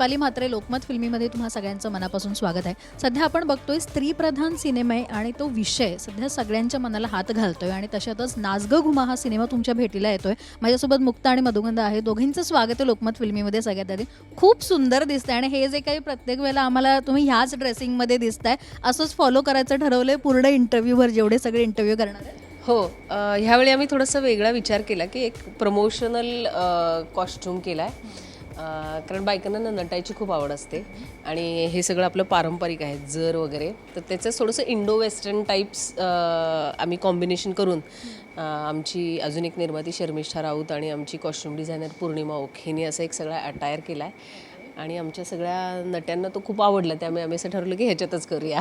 दीपाली म्हात्रे लोकमत फिल्मीमध्ये तुम्हा सगळ्यांचं मनापासून स्वागत आहे. सध्या आपण बघतोय स्त्रीप्रधान सिनेमा आहे आणि तो विषय सध्या सगळ्यांच्या मनाला हात घालतोय आणि तशातच नाचग घुमा हा सिनेमा तुमच्या भेटीला येतोय. माझ्यासोबत मुक्ता आणि मधुगंध आहे. दोघींचं स्वागत आहे लोकमत फिल्मीमध्ये सगळ्यात आधी. खूप सुंदर दिसतंय आणि हे जे काही प्रत्येक वेळेला आम्हाला तुम्ही ह्याच ड्रेसिंगमध्ये दिसताय असंच फॉलो करायचं ठरवलंय पूर्ण इंटरव्ह्यूवर जेवढे सगळे इंटरव्ह्यू करणार आहेत. हो ह्यावेळी आम्ही थोडासा वेगळा विचार केला की एक प्रमोशनल कॉस्ट्युम केला आहे कारण बायकांना नटायची खूप आवड असते. आणि हे सगळं आपलं पारंपरिक आहे जर वगैरे. तर त्याचं थोडंसं इंडो वेस्टर्न टाईप्स आम्ही कॉम्बिनेशन करून आमची अजून एक निर्माती शर्मिष्ठा राऊत आणि आमची कॉस्ट्युम डिझायनर पूर्णिमा ओक हिने असा एक सगळा अटायर केला आहे आणि आमच्या सगळ्या नट्यांना तो खूप आवडला त्यामुळे आम्ही असं ठरवलं की ह्याच्यातच करूया.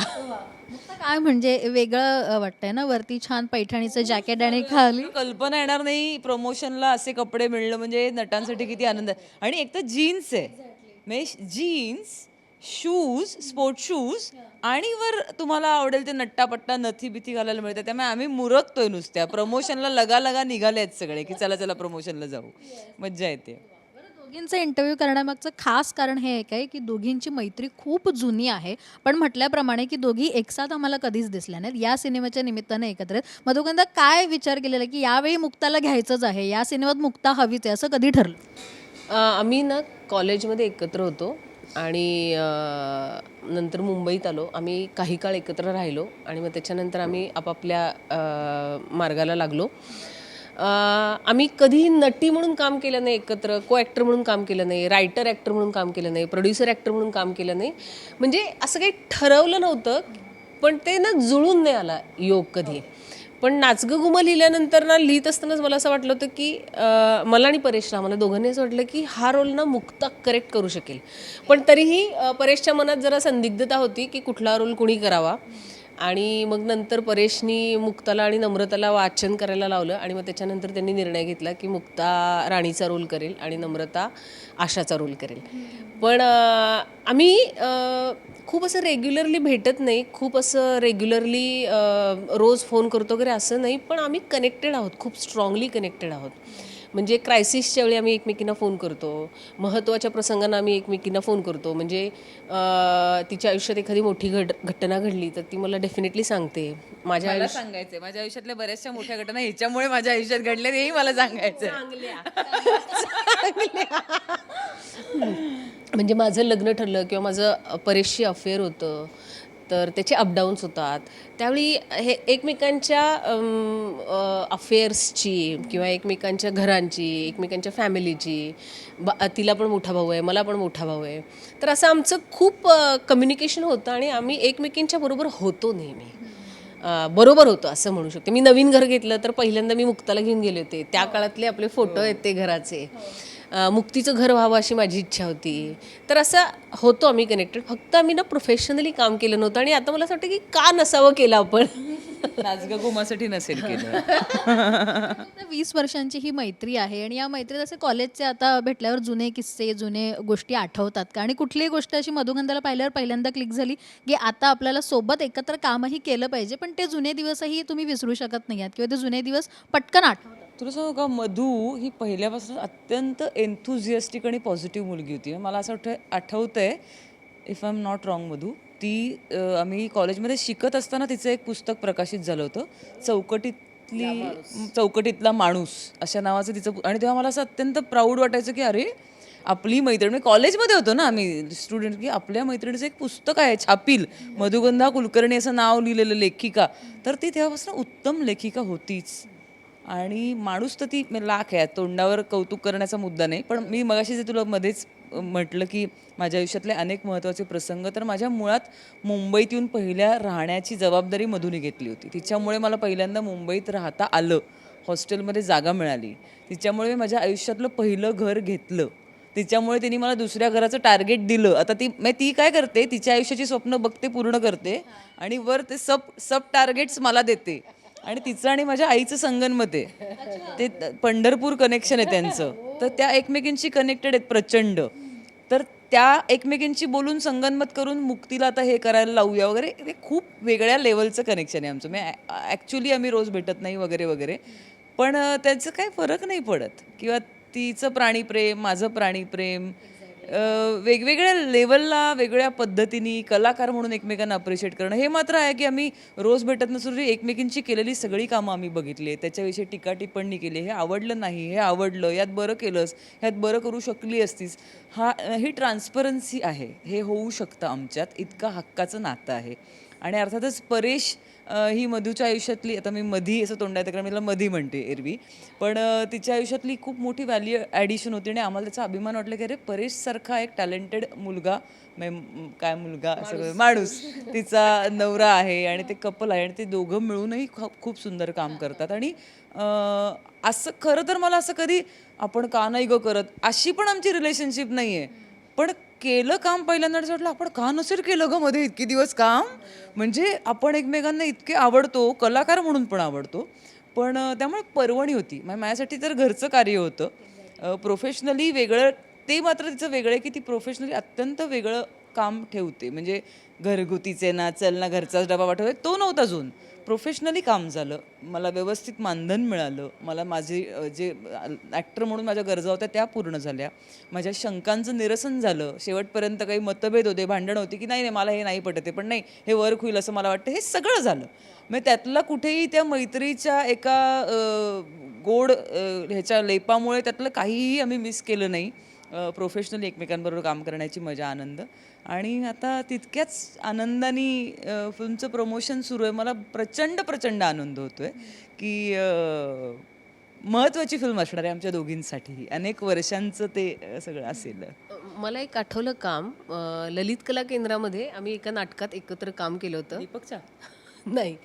नुसतं काय म्हणजे वेगळं वाटतंय ना वरती छान पैठणीचं जॅकेट आणि खाली? कल्पना येणार नाही प्रमोशनला असे कपडे मिळणं म्हणजे नटांसाठी किती आनंद. आहे आणि एक तर जीन्स आहे. म्हणजे जीन्स शूज स्पोर्ट शूज आणि वर तुम्हाला आवडेल ते नट्टापट्टा नथी बिथी घालायला मिळते त्यामुळे आम्ही मुरकतोय नुसत्या. प्रमोशनला लगा लगा निघाले आहेत सगळे की चला चला प्रमोशनला जाऊ. मज्जा येते. दोघींचा इंटरव्ह्यू करण्यामागचं खास कारण हे एक आहे की दोघींची मैत्री खूप जुनी आहे. पण म्हटल्याप्रमाणे की दोघी एकसाथ आम्हाला कधीच दिसल्या नाहीत. या सिनेमाच्या निमित्ताने एकत्र आहेत मधुकंदा काय विचार केलेला की यावेळी मुक्ताला घ्यायचंच आहे? या सिनेमात मुक्ता हवीच आहे असं कधी ठरलं? आम्ही ना कॉलेजमध्ये एकत्र होतो आणि नंतर मुंबईत आलो. आम्ही काही काळ एकत्र राहिलो आणि मग त्याच्यानंतर आम्ही आपापल्या मार्गाला लागलो. आम्ही कधीही नटी म्हणून काम केलं नाही एकत्र को ॲक्टर म्हणून काम केलं नाही रायटर ॲक्टर म्हणून काम केलं नाही प्रोड्युसर ॲक्टर म्हणून काम केलं नाही. म्हणजे असं काही ठरवलं नव्हतं पण ते ना जुळून नाही आला योग कधी. पण नाचगं गुमा लिहिल्यानंतर ना लिहित असतानाच मला असं वाटलं होतं की मला आणि परेशला मला दोघांनी असं वाटलं की हा रोल ना मुक्ता करेक्ट करू शकेल. पण तरीही परेशच्या मनात जरा संदिग्धता होती की कुठला रोल कुणी करावा. आणि मग नंतर परेशनी मुक्ताला आणि नम्रताला वाचन करायला लावलं आणि मग त्याच्यानंतर त्यांनी निर्णय घेतला की मुक्ता राणीचा रोल करेल आणि नम्रता आशाचा रोल करेल. पण आम्ही खूप असं रेग्युलरली भेटत नाही खूप असं रेग्युलरली रोज फोन करतो वगैरे असं नाही पण आम्ही कनेक्टेड आहोत खूप स्ट्रॉंगली कनेक्टेड आहोत. म्हणजे क्रायसिसच्या वेळी आम्ही एकमेकींना फोन करतो. महत्त्वाच्या प्रसंगांना आम्ही एकमेकींना फोन करतो. म्हणजे तिच्या आयुष्यात एखादी मोठी घड घटना घडली तर ती मला डेफिनेटली सांगते. माझ्या मला सांगायचंय. माझ्या आयुष्यातल्या बऱ्याचशा मोठ्या घटना ह्याच्यामुळे माझ्या आयुष्यात घडल्या हेही मला सांगायचंय. म्हणजे माझं लग्न ठरलं किंवा माझं परेशशी अफेअर होतं. तर त्याचे अपडाऊन्स होतात. त्यावेळी हे एकमेकांच्या अफेअर्सची किंवा एकमेकांच्या घरांची एकमेकांच्या फॅमिलीची ब तिला पण मोठा भाऊ आहे मला पण मोठा भाऊ आहे. तर असं आमचं खूप कम्युनिकेशन होतं आणि आम्ही एकमेकींच्या बरोबर होतो नेहमी. बरोबर होतं असं म्हणू शकते. मी नवीन घर घेतलं तर पहिल्यांदा मी मुक्ताला घेऊन गेले होते. त्या काळातले आपले फोटो आहेत ते घराचे. अ, मुक्तीचं घर व्हावं अशी माझी इच्छा होती. तर असं होतो आम्ही कनेक्टेड फक्त आम्ही ना प्रोफेशनली काम केलं नव्हतं आणि आता मला असं वाटतं की का नसावं केलं आपण? नाचगा घुमासाठी नसेल केलं. वीस वर्षांची ही मैत्री आहे आणि या मैत्रीत असे कॉलेजचे आता भेटल्यावर जुने किस्से जुने गोष्टी आठवतात का? आणि कुठलीही गोष्ट अशी मधुगंधाला पाहिल्यावर पहिल्यांदा क्लिक झाली की आता आपल्याला सोबत एकत्र कामही केलं पाहिजे पण ते जुने दिवसही तुम्ही विसरू शकत नाही आहात किंवा ते जुने दिवस पटकन आठवतात. तुला सांगू का मधू ही पहिल्यापासून अत्यंत एन्थुझियास्टिक आणि पॉझिटिव्ह मुलगी होती. मला असं वाटतं आठवतंय if I am not wrong Madhu ती आम्ही कॉलेजमध्ये शिकत असताना तिचं एक पुस्तक प्रकाशित झालं होतं चौकटीतली चौकटीतला माणूस अशा नावाचं तिचं आणि तेव्हा मला असं अत्यंत प्राऊड वाटायचं की अरे आपली मैत्रीण म्हणजे कॉलेजमध्ये होतो ना आम्ही स्टुडंट की आपल्या मैत्रिणीचं एक पुस्तक आहे छापील मधुगंधा कुलकर्णी असं नाव लिहिलेलं लेखिका. तर ती तेव्हापासून उत्तम लेखिका होतीच. आणि माणूस तर ती लाख आहे तोंडावर कौतुक करण्याचा मुद्दा नाही. पण मी मगाशी जे तुला मध्येच म्हटलं की माझ्या आयुष्यातले अनेक महत्त्वाचे प्रसंग तर माझ्या मुळात मुंबईत येऊन पहिल्या राहण्याची जबाबदारी मधुने घेतली होती. तिच्यामुळे मला पहिल्यांदा मुंबईत राहता आलं हॉस्टेलमध्ये जागा मिळाली. तिच्यामुळे मी माझ्या आयुष्यातलं पहिलं घर घेतलं. तिच्यामुळे तिने मला दुसऱ्या घराचं टार्गेट दिलं. आता ती म्हणजे ती काय करते तिच्या आयुष्याची स्वप्न बघते पूर्ण करते आणि वर ते सब सब टार्गेट्स मला देते. आणि तिचं आणि माझ्या आईचं संगनमत. आहे ते पंढरपूर कनेक्शन आहे त्यांचं. तर त्या एकमेकींशी कनेक्टेड आहेत प्रचंड. तर त्या एकमेकींशी बोलून संगनमत करून मुक्तीला आता हे करायला लावूया वगैरे. हे खूप वेगळ्या लेवलचं कनेक्शन आहे आमचं. म्हणजे मी ॲक्च्युली आम्ही रोज भेटत नाही वगैरे वगैरे. पण त्याचं काही फरक नाही पडत. किंवा तिचं प्राणीप्रेम माझं प्राणीप्रेम वेगवेगळ्या लेवलला वेगळ्या पद्धतीने कलाकार म्हणून एकमेकांना अप्रिशिएट करणं हे मात्र आहे की आम्ही रोज भेटत नसून एकमेकींची केलेली सगळी कामं आम्ही बघितली आहे त्याच्याविषयी टीका टिप्पणी केली हे आवडलं नाही हे आवडलं यात बरं केलंस ह्यात बरं करू शकली असतीस हा ही ट्रान्सपरन्सी आहे हे होऊ शकतं आमच्यात इतका हक्काचं नातं आहे. आणि अर्थातच परेश ही मधूच्या आयुष्यातली आता मी मधी असं तोंडात कारण मी तिला मधी म्हणते एरवी. पण तिच्या आयुष्यातली खूप मोठी व्हॅल्यू ॲडिशन होती आणि आम्हाला त्याचा अभिमान वाटला की अरे परेशसारखा एक टॅलेंटेड मुलगा म- काय मुलगा असं माणूस. तिचा नवरा आहे आणि ते कपल आहे आणि ते दोघं मिळूनही खूप खूप सुंदर काम करतात. आणि असं खरं तर मला असं कधी आपण का नाही ग करत अशी पण आमची रिलेशनशिप नाही आहे पण केलं काम पहिल्यांदा असं वाटलं आपण का नसेल केलं ग मध्ये इतके दिवस काम? म्हणजे आपण एकमेकांना इतके आवडतो कलाकार म्हणून पण आवडतो. पण त्यामुळे पर्वणी होती. म्हणजे माझ्यासाठी तर घरचं कार्य होतं. प्रोफेशनली वेगळं ते मात्र तिचं वेगळं आहे की ती प्रोफेशनली अत्यंत वेगळं काम ठेवते. म्हणजे घरगुतीचे ना चल ना घरचाच डबा पाठवते तो नव्हता अजून. प्रोफेशनली काम झालं. मला व्यवस्थित मानधन मिळालं. मला माझे जे ॲक्टर म्हणून माझ्या गरजा होत्या त्या पूर्ण झाल्या. माझ्या शंकांचं निरसन झालं. शेवटपर्यंत काही मतभेद होते भांडण होती की नाही नाही मला हे नाही पटते पण नाही हे वर्क होईल असं मला वाटतं. हे सगळं झालं. मग त्यातला कुठेही त्या मैत्रीच्या एका गोड ह्याच्या लेपामुळे त्यातलं काहीही आम्ही मिस केलं नाही. प्रोफेशनली एकमेकांबरोबर काम करण्याची मजा आनंद. आणि आता तितक्याच आनंदाने फिल्मचं प्रमोशन सुरू आहे. मला प्रचंड प्रचंड आनंद होतो आहे की महत्त्वाची फिल्म असणार आहे आमच्या दोघींसाठी. अनेक वर्षांचं ते सगळं असेल. मला एक आठवलं काम. ललित कला केंद्रामध्ये आम्ही एका नाटकात एकत्र काम केलं होतं. दीपकच्या? नाही.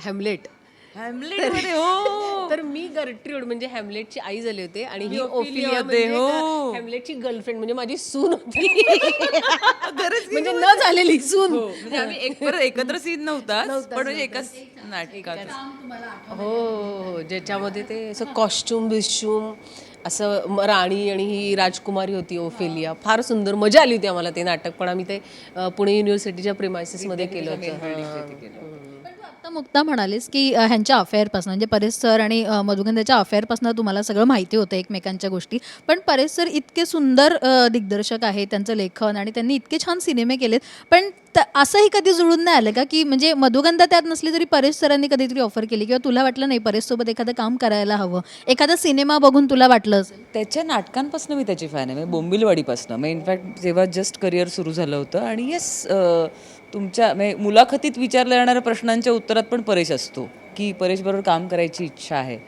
हॅमलेट हॅमलेटमध्ये हो तर मी गर्ट्रीड म्हणजे हॅमलेटची आई झाली होते आणि ही ओफिलिया म्हणजे हो. हॅमलेटची गर्लफ्रेंड म्हणजे माझी सून होती म्हणजे न झालेली सून म्हणजे आम्ही एक परत एकत्र सीन नव्हता पण म्हणजे एकाच नाटकात हो हो हो ज्याच्यामध्ये ते असं कॉस्ट्युम बिस्ट्युम असं म- राणी आणि ही राजकुमारी होती ओफेलिया. फार सुंदर मजा आली होती आम्हाला ते नाटक पण आम्ही ते पुणे युनिव्हर्सिटीच्या प्रिमायसेसमध्ये केलं होतं. हां. आता मुक्ता म्हणालीस की ह्यांच्या अफेअरपासून म्हणजे परेश सर आणि मधुगंधाच्या अफेअरपासून तुम्हाला सगळं माहिती होतं एकमेकांच्या गोष्टी. पण परेश सर इतके सुंदर दिग्दर्शक आहेत त्यांचं लेखन आणि त्यांनी इतके छान सिनेमे केलेत. पण त- असंही कधी जुळून नाही आलं का की म्हणजे मधुगंधा त्यात नसली तरी परेश सरांनी कधीतरी ऑफर केली किंवा तुला वाटलं नाही परेश सोबत एखादं काम करायला हवं. एखादा सिनेमा बघून तुला वाटलं असेल त्याच्या नाटकांपासून मी त्याची फॅन आहे. म्हणजे बोंबिलवाडीपासून. मी म्हणजे इनफॅक्ट जेव्हा जस्ट करिअर सुरू झालं होतं आणि येस तुमच्या म्हणजे मुलाखतीत विचारल्या जाणाऱ्या प्रश्नांच्या उत्तरात पण परेश असतो की परेशबरोबर काम करायची इच्छा आहे.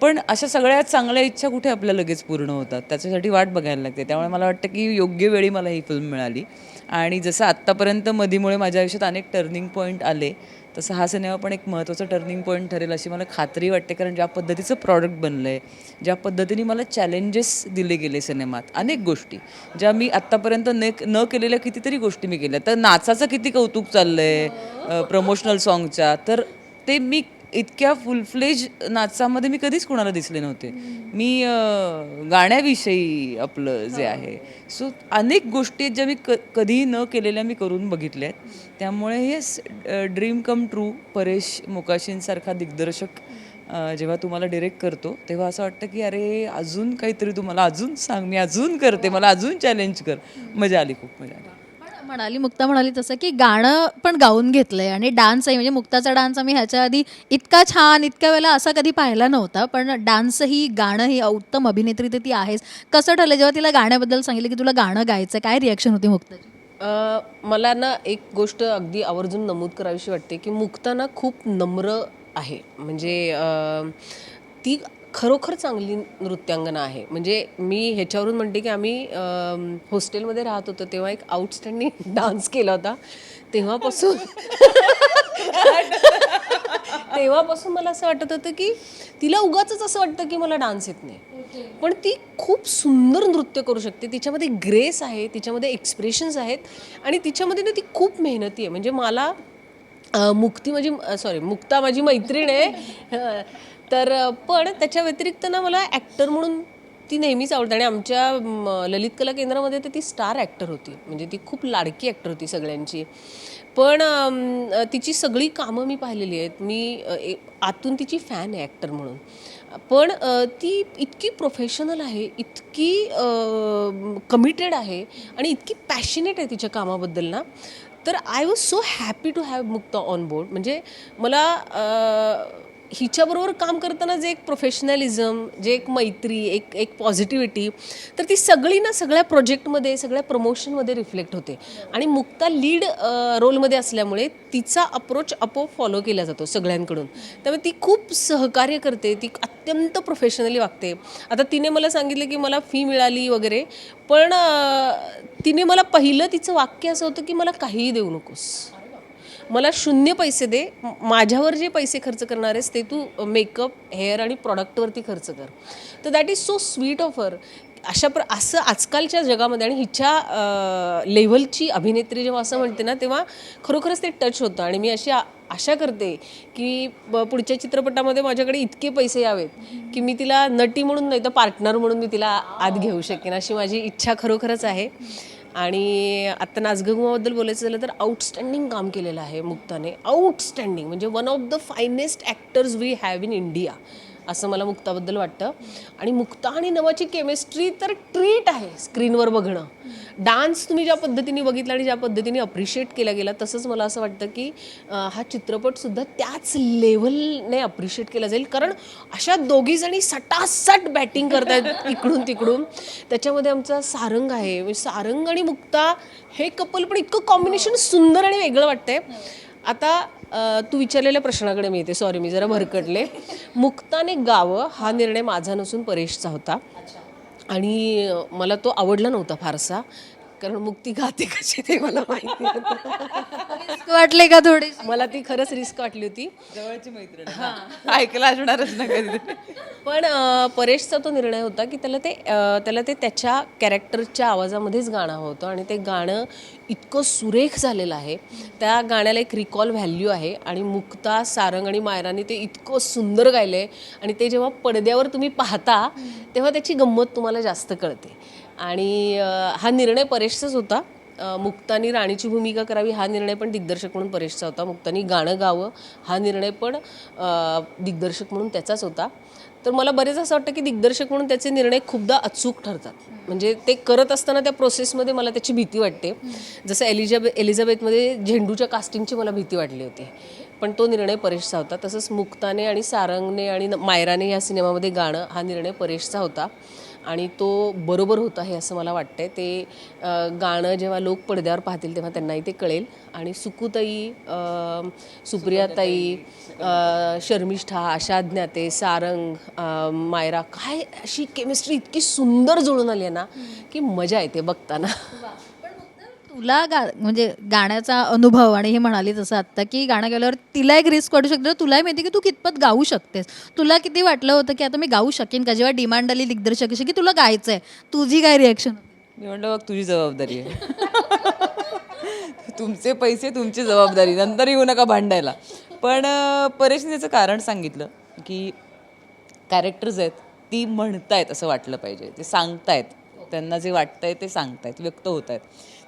पण अशा सगळ्यात चांगल्या इच्छा कुठे आपल्या लगेच पूर्ण होतात? त्याच्यासाठी वाट बघायला लागते. त्यामुळे मला वाटतं की योग्य वेळी मला ही फिल्म मिळाली. आणि जसं आत्तापर्यंत मधीमुळे माझ्या आयुष्यात अनेक टर्निंग पॉईंट आले तसं हा सिनेमा पण एक महत्त्वाचा टर्निंग पॉईंट ठरेल अशी मला खात्री वाटते. कारण ज्या पद्धतीचं प्रॉडक्ट बनलं आहे ज्या पद्धतीने मला चॅलेंजेस दिले गेले सिनेमात अनेक गोष्टी. ज्या मी आत्तापर्यंत न न केलेल्या कितीतरी गोष्टी मी केल्या. तर नाचाचं किती कौतुक चाललं आहे प्रमोशनल सॉन्गच्या तर ते मी इतक्या फुलफ्लेज नाचामध्ये मी कधीच कोणाला दिसले नव्हते. मी गाण्याविषयी आपलं जे आहे. सो अनेक गोष्टी आहेत ज्या मी क कधीही न केलेल्या मी करून बघितल्या आहेत त्यामुळे हे ड्रीम कम ट्रू परेश मोकाशींसारखा दिग्दर्शक जेव्हा तुम्हाला डिरेक्ट करतो तेव्हा असं वाटतं की अरे अजून काहीतरी तुम्हाला अजून सांग मी अजून करते मला अजून चॅलेंज कर. मजा आली खूप मजा आली. म्हणाली मुक्ता म्हणाली तसं की गाणं पण गाऊन घेतलंय आणि डान्सही म्हणजे मुक्ताचा डान्स आम्ही ह्याच्या आधी इतका छान इतक्या वेळेला असा कधी पाहिला नव्हता पण डान्सही गाणंही उत्तम अभिनेत्री तर ती आहेच. कसं ठरलं जेव्हा तिला गाण्याबद्दल सांगितलं की तुला गाणं गायचं काय रिॲक्शन होती मुक्ताची? मला ना एक गोष्ट अगदी आवर्जून नमूद करावीशी वाटते की मुक्ता ना खूप नम्र आहे. म्हणजे ती खरोखर चांगली नृत्यांगना आहे. म्हणजे मी ह्याच्यावरून म्हणते की आम्ही हॉस्टेलमध्ये राहत होतो तेव्हा एक आउटस्टँडिंग डान्स केला होता. तेव्हापासून तेव्हापासून मला असं वाटत होतं की तिला उगाच असं वाटतं की मला डान्स येत नाही. पण ती खूप सुंदर नृत्य करू शकते. तिच्यामध्ये ग्रेस आहे तिच्यामध्ये एक्सप्रेशन्स आहेत आणि तिच्यामध्ये ना ती खूप मेहनती आहे. म्हणजे मला मुक्ती माझी सॉरी मुक्ता माझी मैत्रीण आहे. तर पण त्याच्या व्यतिरिक्त ना मला ॲक्टर म्हणून ती नेहमीच आवडते आणि आमच्या म, ललित कला केंद्रामध्ये तर ती स्टार ॲक्टर होती. म्हणजे ती खूप लाडकी ॲक्टर होती सगळ्यांची. पण तिची सगळी कामं मी पाहिलेली आहेत. मी आतून तिची फॅन आहे ॲक्टर म्हणून. पण ती इतकी प्रोफेशनल आहे इतकी कमिटेड आहे आणि इतकी पॅशनेट आहे तिच्या कामाबद्दल ना तर I was so happy to have Mukta on board. म्हणजे मला हिच्याबरोबर काम करताना जे एक प्रोफेशनलिझम जे एक मैत्री एक एक पॉझिटिव्हिटी तर ती सगळी ना सगळ्या प्रोजेक्टमध्ये सगळ्या प्रमोशनमध्ये रिफ्लेक्ट होते. आणि मुक्ता लीड रोलमध्ये असल्यामुळे तिचा अप्रोच आपोआप फॉलो केला जातो सगळ्यांकडून. त्यामुळे ती खूप सहकार्य करते ती अत्यंत प्रोफेशनली वागते. आता तिने मला सांगितलं की मला फी मिळाली वगैरे पण तिने मला पहिलं तिचं वाक्य असं होतं की मला काहीही देऊ नकोस. मला शून्य पैसे दे माझ्यावर जे पैसे खर्च करणार आहेस ते तू मेकअप हेअर आणि प्रॉडक्टवरती खर्च कर. तर that is so sweet of her अशा प्र असं आजकालच्या जगामध्ये आणि हिच्या लेव्हलची अभिनेत्री जेव्हा असं म्हणते ना तेव्हा खरोखरच ते टच होतं. आणि मी अशी आशा करते की ब- पुढच्या चित्रपटामध्ये माझ्याकडे इतके पैसे यावेत की मी तिला नटी म्हणून नाही तर पार्टनर म्हणून मी तिला आत घेऊ शकेन अशी माझी इच्छा खरोखरच आहे. आणि आत्ता नाचगंगाबद्दल बोलायचं झालं तर आउटस्टँडिंग काम केलेलं आहे मुक्ताने. आउटस्टँडिंग म्हणजे one of the finest actors we have in India असं मला मुक्ताबद्दल वाटतं. आणि मुक्ता आणि नवाची केमिस्ट्री तर ट्रीट आहे स्क्रीनवर बघणं. डान्स तुम्ही ज्या पद्धतीने बघितला आणि ज्या पद्धतीने अप्रिशिएट केला गेला तसंच मला असं वाटतं की हा चित्रपटसुद्धा त्याच लेवलने अप्रिशिएट केला जाईल. कारण अशा दोघी जणी सटासट बॅटिंग करतायत इकडून तिकडून. त्याच्यामध्ये आमचा सारंग आहे. म्हणजे सारंग आणि मुक्ता हे कपल पण इतकं कॉम्बिनेशन सुंदर आणि वेगळं वाटतंय. आता तू विचारलेल्या प्रश्नाकडे मी येते. सॉरी मी जरा भरकटले. मुक्ताने गावं हा निर्णय माझा नसून परेशचा होता. आणि मला तो आवडला नव्हता फारसा. कारण मुक्ती गाते कशी ते मला माहिती. रिस्क वाटले का थोडी मला ती खरंच रिस्क वाटली होती. जवळची मैत्रीण ऐकलं असणारच ना कधी पण परेशचा तो निर्णय होता की त्याला ते त्याला ते त्याच्या कॅरेक्टरच्या आवाजामध्येच गाणं हवं होतं आणि ते गाणं इतकं सुरेख झालेलं आहे. त्या गाण्याला एक रिकॉल व्हॅल्यू आहे आणि मुक्ता सारंग आणि मायराने ते इतकं सुंदर गायलं आहे आणि ते जेव्हा पडद्यावर तुम्ही पाहता तेव्हा त्याची गंमत तुम्हाला जास्त कळते. आणि हा निर्णय परेशचाच होता. मुक्तानी राणीची भूमिका करावी हा निर्णय पण दिग्दर्शक म्हणून परेशचा होता. मुक्तानी गाणं गावं हा निर्णय पण दिग्दर्शक म्हणून त्याचाच होता. तर मला बरेच असं वाटतं की दिग्दर्शक म्हणून त्याचे निर्णय खूपदा अचूक ठरतात. म्हणजे ते करत असताना त्या प्रोसेसमध्ये मला त्याची भीती वाटते. जसं एलिझाबे एलिझाबेथमध्ये झेंडूच्या कास्टिंगची मला भीती वाटली होती. पण तो निर्णय परेशचा होता. तसंच मुक्ताने आणि सारंगने आणि मायराने या सिनेमामध्ये गाणं हा निर्णय परेशचा होता. आणि तो बरोबर होता हे असं मला वाटतंय. ते गाणं जेव्हा लोक पडद्यावर पाहतील तेव्हा त्यांनाही ते कळेल. आणि सुकुताई सुप्रियाताई शर्मिष्ठा आशा ज्ञाते सारंग मायरा काय अशी केमिस्ट्री इतकी सुंदर जुळून आली आहे ना की मजा येते बघताना. तुला गा म्हणजे गाण्याचा अनुभव आणि हे म्हणाली तसं आत्ता की गाणं गेल्यावर तिला एक रिस्क वाटू शकते. तुलाही माहिती की तू कितपत गाऊ शकतेस. तुला किती वाटलं होतं की आता मी गाऊ शकेन का? जेव्हा डिमांड आली दिग्दर्शकाची की तुला गायचं आहे तुझी काय रिॲक्शन मी म्हणलं बघ तुझी जबाबदारी आहे. तुमचे पैसे तुमची जबाबदारी. नंतर येऊ नका भांडायला. पण परेशने त्याचं कारण सांगितलं की कॅरेक्टर्स आहेत ती म्हणतायत असं वाटलं पाहिजे. ते सांगतायत त्यांना जे वाटतंय ते सांगतायत व्यक्त होत आहेत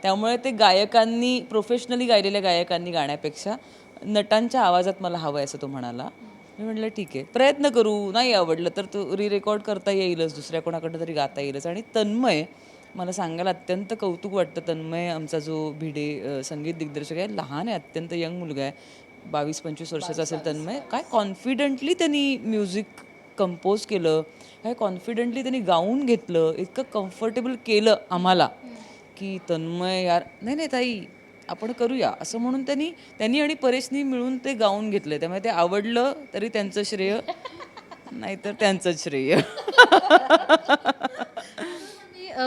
त्यामुळे ते गायकांनी प्रोफेशनली गायलेल्या गायकांनी गाण्यापेक्षा नटांच्या आवाजात मला हवं आहे असं तो म्हणाला. मी म्हटलं ठीक आहे प्रयत्न करू. नाही आवडलं तर तो री रेकॉर्ड करता येईलच दुसऱ्या कोणाकडनं तरी गाता येईलच. आणि तन्मय मला सांगायला अत्यंत कौतुक वाटतं. तन्मय आमचा जो भिडे संगीत दिग्दर्शक आहे लहान आहे अत्यंत यंग मुलगा आहे. बावीस पंचवीस वर्षाचा असेल तन्मय. काय कॉन्फिडेंटली त्यांनी म्युझिक कंपोज केलं काय कॉन्फिडेंटली त्यांनी गाऊन घेतलं इतकं कम्फर्टेबल केलं आम्हाला. की तन्मय यार नाही नाही ताई आपण करूया. असं म्हणून त्यांनी त्यांनी आणि परेशनी मिळून ते गाऊन घेतलं त्यामुळे ते आवडलं तरी त्यांचं श्रेय नाहीतर त्यांचंच श्रेय.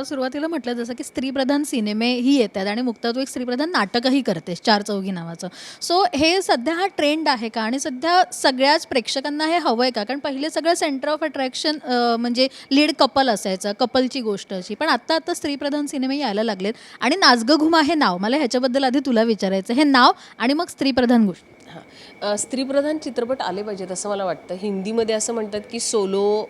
सुरुवातीला म्हटलं जसं की स्त्रीप्रधान सिनेमे ही येतात आणि मुक्ता तू एक स्त्रीप्रधान नाटकही करतेस चार चौघी नावाचं. सो हे सध्या हा ट्रेंड आहे का? आणि सध्या सगळ्याच प्रेक्षकांना हे हवं आहे का? कारण पहिले सगळं सेंटर ऑफ अट्रॅक्शन म्हणजे लीड कपल असायचं कपलची गोष्ट अशी. पण आत्ता आता स्त्रीप्रधान सिनेमे यायला लागलेत. आणि नाचगं घुमा हे नाव. मला ह्याच्याबद्दल आधी तुला विचारायचं हे नाव आणि मग स्त्रीप्रधान गोष्ट. हां. स्त्रीप्रधान चित्रपट आले पाहिजेत असं मला वाटतं. हिंदीमध्ये असं म्हणतात की सोलो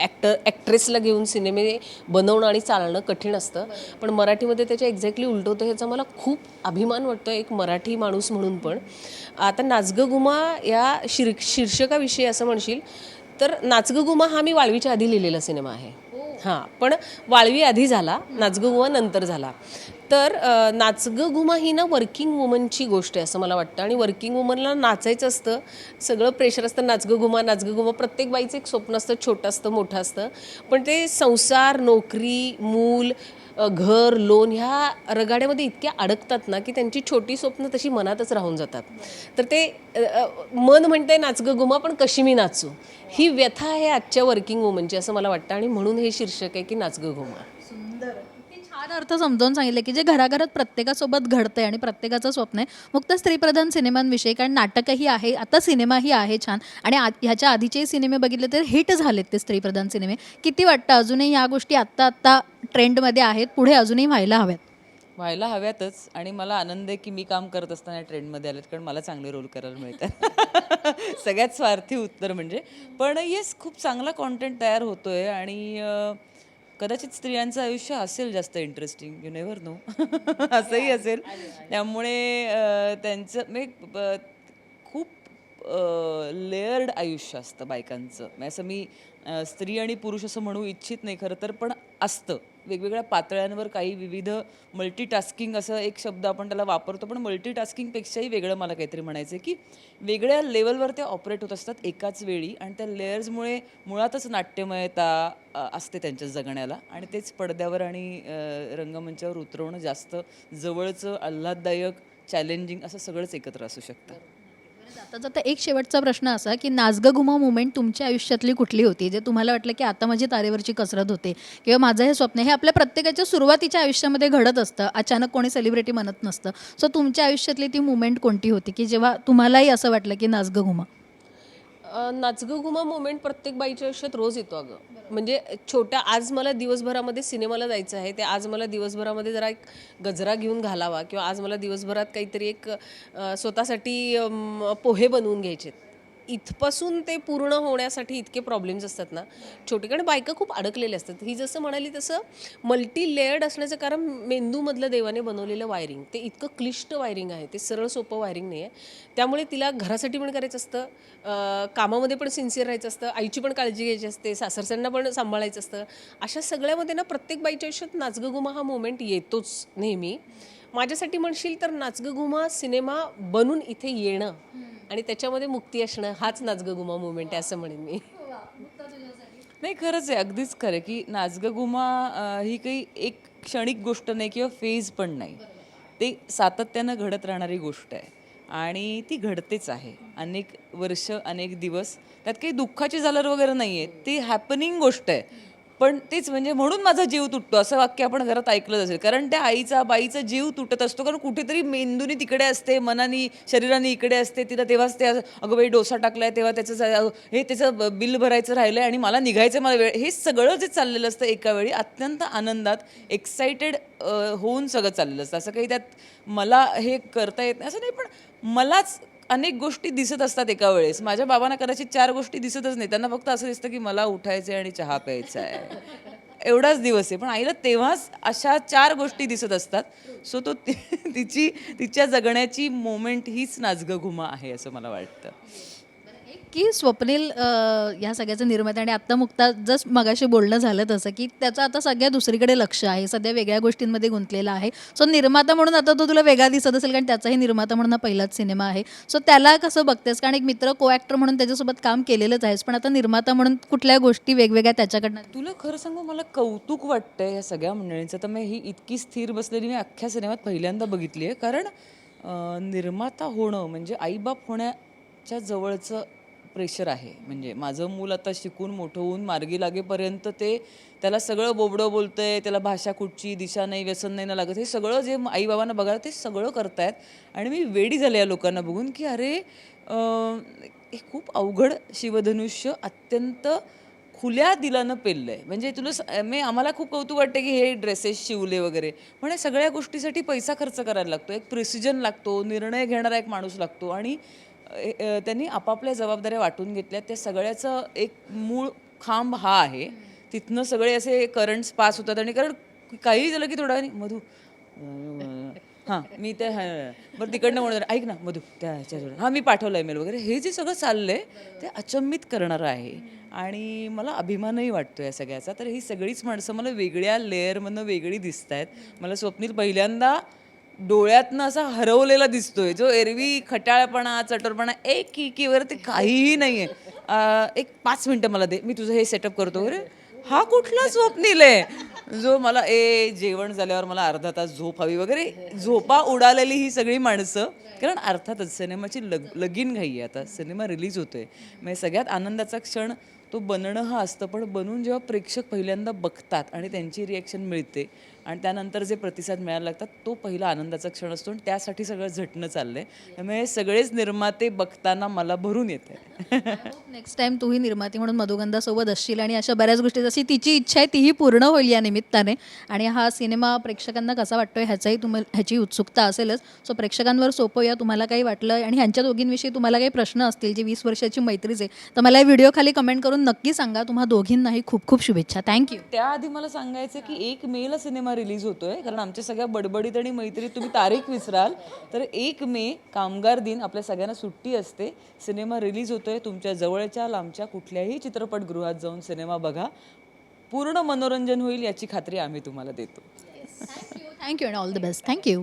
ॲक्टर ॲक्ट्रेसला घेऊन सिनेमे बनवणं आणि चालणं कठीण असतं. पण मराठीमध्ये त्याच्या एक्झॅक्टली उलट होतं ह्याचा मला खूप अभिमान वाटतो एक मराठी माणूस म्हणून पण. आता नाचगं गुमा या शीर शीर्षकाविषयी असं म्हणशील तर नाचगं गुमा हा मी वाळवीच्या आधी लिहिलेला सिनेमा आहे. हां. पण वाळवी आधी झाला नाचगं गुमा नंतर झाला. तर अ, नाचगं ही ना वर्किंग वुमनची गोष्ट आहे असं मला वाटतं. आणि वर्किंग वुमनला नाचायचं असतं सगळं प्रेशर असतं. नाचगं गुमा नाचगं घुमा प्रत्येक बाईचं एक स्वप्न असतं छोटं असतं मोठं असतं. पण ते संसार नोकरी मूल घर लोन ह्या रगाड्यामध्ये इतक्या अडकतात ना की त्यांची छोटी स्वप्न तशी मनातच राहून जातात. तर ते मन म्हणते नाचगं गुमा पण कशी मी नाचू? ही व्यथा आहे आजच्या वर्किंग वुमनची असं मला वाटतं. आणि म्हणून हे शीर्षक आहे की नाचगं गुमा. छान अर्थ समजावून सांगितलं की जे घराघरात प्रत्येकासोबत घडतंय आणि प्रत्येकाचं स्वप्न आहे मुक्त स्त्रीप्रधान सिनेमांविषयी कारण नाटकही आहे आता सिनेमाही आहे छान. आणि आ- ह्याच्या आधीचेही सिनेमे बघितले तर हिट झालेत ते स्त्रीप्रधान सिनेमे. किती वाटतं अजूनही या गोष्टी आत्ता आत्ता ट्रेंडमध्ये आहेत पुढे अजूनही व्हायला हव्यात? व्हायला हव्यातच. आणि मला आनंद आहे की मी काम करत असताना ट्रेंडमध्ये आलेत कारण मला चांगले रोल करायला मिळतात. सगळ्यात स्वार्थी उत्तर म्हणजे. पण येस खूप चांगला कॉन्टेंट तयार होतोय. आणि कदाचित स्त्रियांचं आयुष्य असेल जास्त इंटरेस्टिंग यू नेवर नो असंही असेल. त्यामुळे त्यांचं म्हणजे खूप लेअर्ड आयुष्य असतं बायकांचं. म्हणजे असं मी स्त्री आणि पुरुष असं म्हणू इच्छित नाही खरं तर पण असतं. वेगवेगळ्या पातळ्यांवर काही विविध मल्टीटास्किंग असं एक शब्द आपण त्याला वापरतो पण मल्टीटास्किंगपेक्षाही वेगळं मला काहीतरी म्हणायचं आहे की वेगळ्या लेवलवर ते ऑपरेट होत असतात एकाच वेळी आणि त्या लेयर्समुळे मुळातच नाट्यमयता असते त्यांच्या जगण्याला. आणि तेच पडद्यावर आणि रंगमंचावर उतरवणं जास्त जवळचं आल्हाददायक चॅलेंजिंग असं सगळंच एकत्र असू शकतं. जाता जाता एक शेवटचा प्रश्न असा की नाचगं गुमा मुवमेंट तुमच्या आयुष्यातली कुठली होती? जे तुम्हाला वाटलं की आता माझी तारेवरची कसरत होते किंवा माझं हे स्वप्न आहे. हे आपल्या प्रत्येकाच्या सुरुवातीच्या आयुष्यामध्ये घडत असतं. अचानक कोणी सेलिब्रिटी म्हणत नसतं. सो तुमच्या आयुष्यातली ती मुवमेंट कोणती होती? की जेव्हा तुम्हालाही असं वाटलं की नाचगं घुमा नाचगं गुमा मोमेंट प्रत्येक बाईच्या आयुष्यात रोज येतो अगं. म्हणजे छोट्या आज मला दिवसभरामध्ये सिनेमाला जायचं आहे ते आज मला दिवसभरामध्ये जरा एक गजरा घेऊन घालावा किंवा आज मला दिवसभरात काहीतरी एक स्वतःसाठी पोहे बनवून घ्यायचे इथपासून ते पूर्ण होण्यासाठी इतके प्रॉब्लेम्स असतात ना. छोटे कारण बायका खूप अडकलेल्या असतात. ही जसं म्हणाली तसं मल्टी लेअर्ड असण्याचं कारण मेंदूमधलं देवाने बनवलेलं वायरिंग ते इतकं क्लिष्ट वायरिंग आहे. ते सरळ सोपं वायरिंग नाही आहे त्यामुळे तिला घरासाठी पण करायचं असतं. कामामध्ये पण सिन्सिअर राहायचं असतं. आईची पण काळजी घ्यायची असते. सासरच्यांना पण सांभाळायचं असतं. अशा सगळ्यामध्ये ना प्रत्येक बाईच्या आयुष्यात नाचगगुमा हा मोमेंट येतोच नेहमी. माझ्यासाठी म्हणशील तर नाचगगुमा सिनेमा बनून इथे येणं. आणि त्याच्यामध्ये मुक्ती असणं हाच नाचगं गुमा मुवमेंट आहे असं म्हणेन मी. नाही खरंच आहे. अगदीच खरं की नाचगं गुमा ही काही एक क्षणिक गोष्ट नाही किंवा फेज पण नाही. ते सातत्यानं घडत राहणारी गोष्ट आहे. आणि ती घडतेच आहे. अनेक वर्ष अनेक दिवस. त्यात काही दुःखाची झालर वगैरे नाही आहे ती हॅपनिंग गोष्ट आहे. पण तेच म्हणजे म्हणून माझा जीव तुटतो असं वाक्य आपण घरात ऐकलंच असेल. कारण त्या आईचा बाईचा जीव तुटत असतो. कारण कुठेतरी मेंदूनी तिकडे असते मनानी शरीराने इकडे असते तिला तेव्हाच त्या अगं बाई डोसा टाकलाय तेव्हा त्याचं हे त्याचं बिल भरायचं राहिलं आहे आणि मला निघायचं मला वेळ. हे सगळं जे चाललेलं असतं एका वेळी अत्यंत आनंदात एक्साइटेड होऊन सगळं चाललेलं असतं. असं काही त्यात मला हे करता येत नाही. असं नाही पण मलाच अनेक गोष्टी दिसत असतात एका वेळेस. माझ्या बाबांना कदाचित चार गोष्टी दिसतच नाही. त्यांना फक्त असं दिसतं की मला उठायचं आणि चहा प्यायचा आहे एवढाच दिवस आहे. पण आईला तेव्हाच अशा चार गोष्टी दिसत असतात. सो तो ति- तिची तिच्या जगण्याची मोमेंट हीच नाचगं घुमा आहे असं मला वाटतं. की स्वप्नील ह्या सगळ्याचं निर्माते आणि आत्ता मुक्ता जस्ट मगाशी बोलणं झालं तसं की त्याचं आता सगळ्या दुसरीकडे लक्ष आहे सध्या वेगळ्या गोष्टींमध्ये गुंतलेला आहे. सो निर्माता म्हणून आता तो तुला वेगळा दिसत असेल कारण त्याचाही निर्माता म्हणून हा पहिलाच सिनेमा आहे. सो त्याला कसं बघतेस? कारण एक मित्र को ॲक्टर म्हणून त्याच्यासोबत काम केलेलंच आहेस पण आता निर्माता म्हणून कुठल्या गोष्टी वेगवेगळ्या त्याच्याकडनं तुला खरं सांगू मला कौतुक वाटतंय या सगळ्या मंडळींचं. तर मी ही इतकी स्थिर बसलेली मी अख्ख्या सिनेमात पहिल्यांदा बघितली आहे कारण निर्माता होणं म्हणजे आईबाप होण्याच्या जवळचं प्रेशर आहे. म्हणजे माझं मूल आता शिकून मोठं होऊन मार्गी लागेपर्यंत ते त्याला सगळं बोबडं बोलतं आहे त्याला भाषा कुठची दिशा नाही व्यसन नाही ना लागत. हे सगळं जे आईबाबांना बघायला ते सगळं करतायत. आणि मी वेडी झाले या लोकांना बघून की अरे हे खूप अवघड शिवधनुष्य अत्यंत खुल्या दिलानं पेललं आहे म्हणजे तुला स- मी आम्हाला खूप कौतुक वाटते की हे ड्रेसेस शिवले वगैरे. पण या सगळ्या गोष्टीसाठी पैसा खर्च करायला लागतो. एक प्रिसिजन लागतो निर्णय घेणारा एक माणूस लागतो. आणि त्यांनी आपापल्या जबाबदाऱ्या वाटून घेतल्या त्या सगळ्याचं एक मूळ खांब हा आहे. तिथनं सगळे असे करंट्स पास होतात आणि कारण काही झालं की थोडा मधू हां मी ते बरं तिकडनं म्हणून ऐक ना मधू त्या ह्याच्याजवळ हां मी पाठवलं मेल वगैरे. हे जे सगळं चाललं आहे ते अचंबित करणारं आहे. आणि मला अभिमानही वाटतो या सगळ्याचा. तर ही सगळीच माणसं मला वेगळ्या लेअरमधनं वेगळी दिसत आहेत मला स्वप्नील पहिल्यांदा डोळ्यातनं असा हरवलेला दिसतोय. जो एरवी खटाळपणा चटोरपणा एक की की काहीही नाही आहे एक पाच मिनटं मला दे. मी तुझं हे सेटअप करतो अरे हा कुठला स्वप्नील आहे? जो मला ए जेवण झाल्यावर मला अर्धा तास झोप हवी वगैरे. झोपा उडालेली ही सगळी माणसं. कारण अर्थातच सिनेमाची लग लगीन घाई आहे आता. सिनेमा रिलीज होतोय. म्हणजे सगळ्यात आनंदाचा क्षण तो बनणं हा असतं. पण बनून जेव्हा प्रेक्षक पहिल्यांदा बघतात आणि त्यांची रिॲक्शन मिळते आणि त्यानंतर जे प्रतिसाद मिळायला लागतात तो पहिला आनंदाचा क्षण असतो आणि त्यासाठी सगळं झटणं चाललंय. त्यामुळे सगळेच निर्माते बघताना मला भरून येते नेक्स्ट टाइम तूही निर्माती म्हणून मधुगंधासोबत असशील आणि अशा बऱ्याच गोष्टी जशी तिची इच्छा आहे तीही पूर्ण होईल या निमित्ताने. आणि हा सिनेमा प्रेक्षकांना कसा वाटतोय ह्याचाही तुम्हाला ह्याची उत्सुकता असेलच. सो प्रेक्षकांवर सोपवूया तुम्हाला काही वाटलं आणि ह्यांच्या दोघींविषयी तुम्हाला काही प्रश्न असतील जी वीस वर्षाची मैत्रीच आहे तर मला या व्हिडिओ खाली कमेंट करून नक्की सांगा. तुम्हा दोघींनाही खूप खूप शुभेच्छा. थँक्यू त्याआधी मला सांगायचं की एक मेला सिनेमा रिलीज होतोय कारण आमच्या सगळ्या बडबडीत आणि मैत्रीत तुम्ही तारीख विसराल तर एक मे कामगार दिन आपल्या सगळ्यांना सुट्टी असते सिनेमा रिलीज होतोय तुमच्या जवळच्या लांबच्या कुठल्याही चित्रपटगृहात जाऊन सिनेमा बघा. पूर्ण मनोरंजन होईल याची खात्री आम्ही तुम्हाला देतो. Thank you thank you and all the best thank you